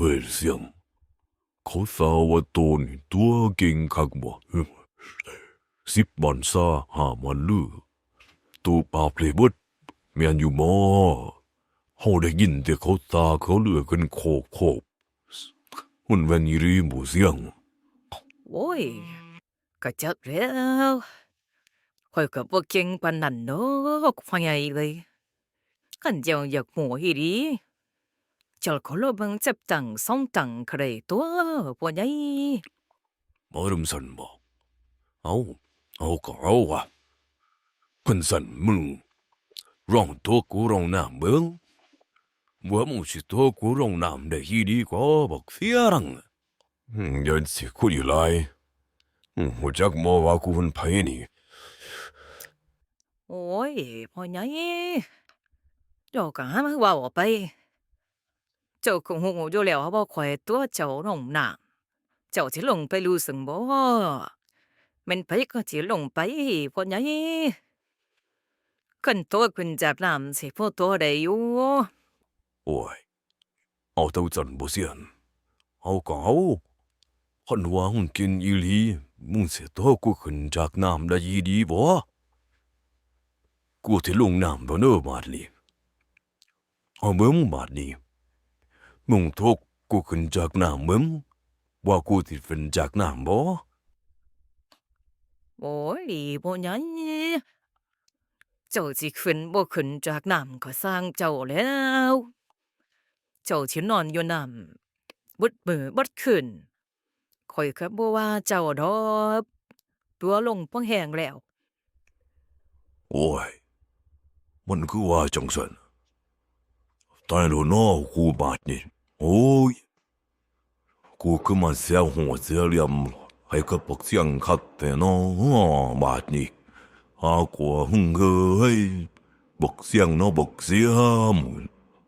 เฮ้ยเสียงเขาสาวว่าตัวนี่ตัวเก่งคักบ่สิบวันซาหาวันลือตัวปาเพลย์เบดแม่นอยู่มอเฮาได้ยินแต่เขาตาเขาเลือกันโคกโคกหุ่นแวนยีรีหมูเสียง โอ้ยก็เจักแล้วข่อยก็บ่เก่งปานนั้นเนาะพ่อใหญ่เลยคันเจ้าอยากหัวอีหลี ริ่มสันบอกเอาเอาก็เอาวะคนสันมึงร้องตัวกูร้องน้ำเบิ้งว่ามึงสิตัวกูร้องน้ำได้ยี่ดีกว่าบอกเสียรังอืมยันสิคุยไรอืมหัวจักมอว่ากูเป็นไผนี่โอ้ยพ่อใหญ่เจ้าก็หามาเว้าออกไป เจ้าคงฮู้อยู่แล้วว่าข่อยตัวเจ้าลงน้ำเจ้าสิลงไปรู้สึงบ่ม่นไผก็สิลงไปพ่อใหญ่ขึ้นตัวขึ้นจากน้ำสิพอตัวได้อยู่โอ้ยเอาเต้าจันบ่เสียนเอาก็เอาคนว่าหุ่นกินอีหลีมึงเสียตัวกูขึ้นจากน้ำได้ยี่ดีบ่กูที่ลงน้ำบ่เนอบาดนี้เอาเบิ่งบาดนี้ มึงทุกกูขึ้นจากน้ำมึงว่ากูที่ขึ้นจากน้ำบ่โอ้ยบ่หยังเจ้าสิขึ้นบ่ขึ้นจากน้ำก็สร้างเจ้าแล้ว เจ้าสินอนอยู่น้ำบดมือบดขึ้นข่อยก็บ่ว่าเจ้าดอกตัวลงป้องแห้งแล้ว โอ้ย มันคือว่าจังสันตายแล้วเนาะกูบาดนี่ โอ้ยกูคือมันเสียหัวเสียเหลี่ยมให้กับพวกเสี